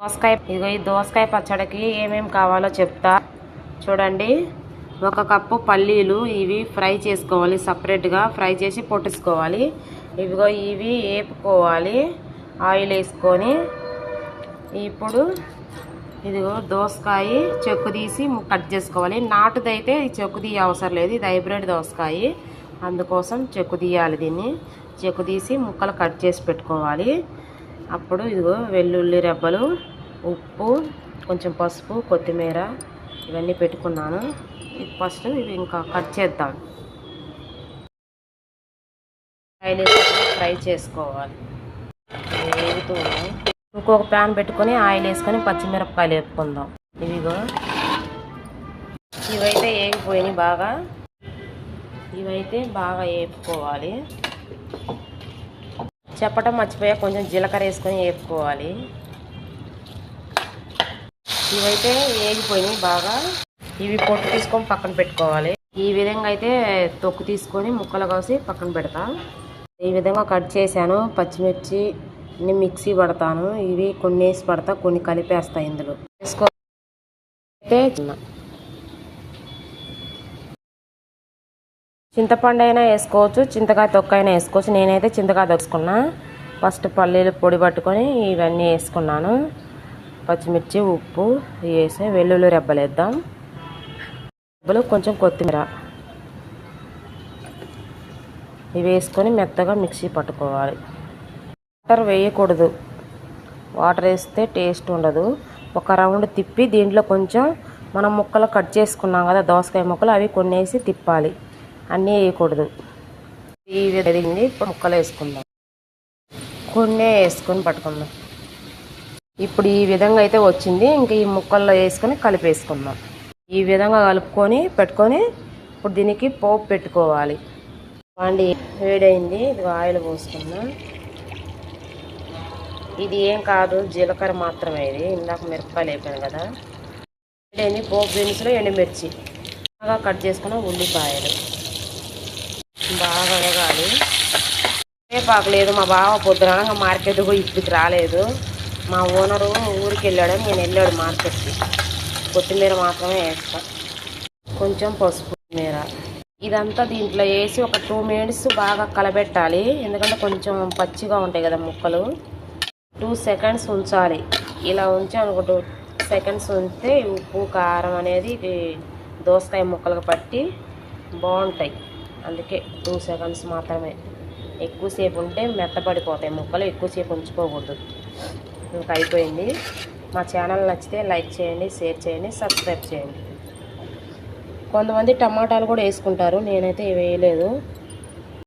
దోసకాయ ఇదిగో ఈ దోసకాయ పచ్చడికి ఏమేమి కావాలో చెప్తా. చూడండి. ఒక కప్పు పల్లీలు ఇవి ఫ్రై చేసుకోవాలి సపరేట్గా ఫ్రై చేసి పొట్టించుకోవాలి. ఇవిగో ఇవి వేపుకోవాలి ఆయిల్ వేసుకొని. ఇప్పుడు ఇదిగో దోసకాయ చెక్కు తీసి కట్ చేసుకోవాలి. నాటుదైతే ఈ చెక్కు తీయ అవసరం లేదు. ఇది హైబ్రిడ్ దోసకాయ. అందుకోసం చెక్కు తీయాలి దీన్ని. చెక్కు తీసి ముక్కలు కట్ చేసి పెట్టుకోవాలి. అప్పుడు ఇదిగో వెల్లుల్లి రెబ్బలు ఉప్పు కొంచెం పసుపు కొత్తిమీర ఇవన్నీ పెట్టుకున్నాను. ఇది ఫస్ట్ ఇవి ఇంకా కట్ చేద్దాం. ఆయిల్ వేసుకొని ఫ్రై చేసుకోవాలి. వేగుతూ ఇంకొక ప్యాన్ పెట్టుకొని ఆయిల్ వేసుకొని పచ్చిమిరపకాయలు వేపుకుందాం. ఇవిగో ఇవైతే వేగిపోయినాయి బాగా. ఇవైతే బాగా వేపుకోవాలి చెప్పటం మర్చిపోయా కొంచెం జీలకర్ర వేసుకొని వేపుకోవాలి. ఇవైతే వేగిపోయినాయి బాగా. ఇవి పొట్టు తీసుకొని పక్కన పెట్టుకోవాలి. ఈ విధంగా అయితే తొక్కు తీసుకొని ముక్కలు కోసి పక్కన పెడతా. ఈ విధంగా కట్ చేశాను పచ్చిమిర్చి మిక్సీ పడతాను. ఇవి కొన్ని వేసి పడతా కొన్ని కలిపేస్తా ఇందులో. వేసుకో అయితే చింతపండు అయినా వేసుకోవచ్చు చింతకాయ తొక్క అయినా వేసుకోవచ్చు. నేనైతే చింతకాయ తొక్కుకున్నా ఫస్ట్ పల్లీలు పొడి పట్టుకొని ఇవన్నీ వేసుకున్నాను. పచ్చిమిర్చి ఉప్పు ఇవి వేసి వెల్లుల్లి రెబ్బలు వేద్దాం. రెబ్బలు కొంచెం కొత్తిమీర ఇవి వేసుకొని మెత్తగా మిక్సీ పట్టుకోవాలి. వాటర్ వేయకూడదు. వాటర్ వేస్తే టేస్ట్ ఉండదు. ఒక రౌండ్ తిప్పి దీంట్లో కొంచెం మనం ముక్కలు కట్ చేసుకున్నాం కదా దోసకాయ ముక్కలు అవి కొన్ని వేసి తిప్పాలి. అన్నీ వేయకూడదు. ఈ విధంగా ఇప్పుడు ముక్కలు వేసుకుందాం. కొన్ని వేసుకొని పట్టుకుందాం. ఇప్పుడు ఈ విధంగా అయితే వచ్చింది. ఇంక ఈ ముక్కల్లో వేసుకొని కలిపేసుకుందాం. ఈ విధంగా కలుపుకొని పెట్టుకొని ఇప్పుడు దీనికి పోపు పెట్టుకోవాలి. వండి వేడైంది. ఇది ఆయిల్ పోసుకుందాం. ఇది ఏం కాదు జీలకర్ర మాత్రమే ఇది. ఇందాక మిరపకాయలు వేపాను కదా. వేడైంది. పోపు దినుసులు ఎండుమిర్చి. బాగా కట్ చేసుకున్న ఉల్లిపాయలు. బాగా వేగాలి వేపాకు లేదు మా బావ పొద్దున మార్కెట్ పోయి ఇప్పటికి రాలేదు. మా ఓనరు ఊరికి వెళ్ళాడు నేను వెళ్ళాడు మార్కెట్కి. కొత్తిమీర మాత్రమే వేస్తా. కొంచెం పసుపు మీర ఇదంతా దీంట్లో వేసి ఒక టూ మినిట్స్ బాగా కలబెట్టాలి. ఎందుకంటే కొంచెం పచ్చిగా ఉంటాయి కదా ముక్కలు. టూ సెకండ్స్ ఉంచాలి. ఇలా ఉంచి ఒక టూ సెకండ్స్ ఉంచితే ఉప్పు కారం అనేది ఇది దోసకాయ ముక్కలకు పట్టి బాగుంటాయి. అందుకే టూ సెకండ్స్ మాత్రమే. ఎక్కువసేపు ఉంటే మెత్తపడిపోతాయి ముక్కలు ఎక్కువసేపు ఉంచుకోకూడదు. ఇంకా అయిపోయింది. మా ఛానల్ నచ్చితే లైక్ చేయండి షేర్ చేయండి సబ్స్క్రైబ్ చేయండి. కొంతమంది టమాటాలు కూడా వేసుకుంటారు. నేనైతే వేయలేదు.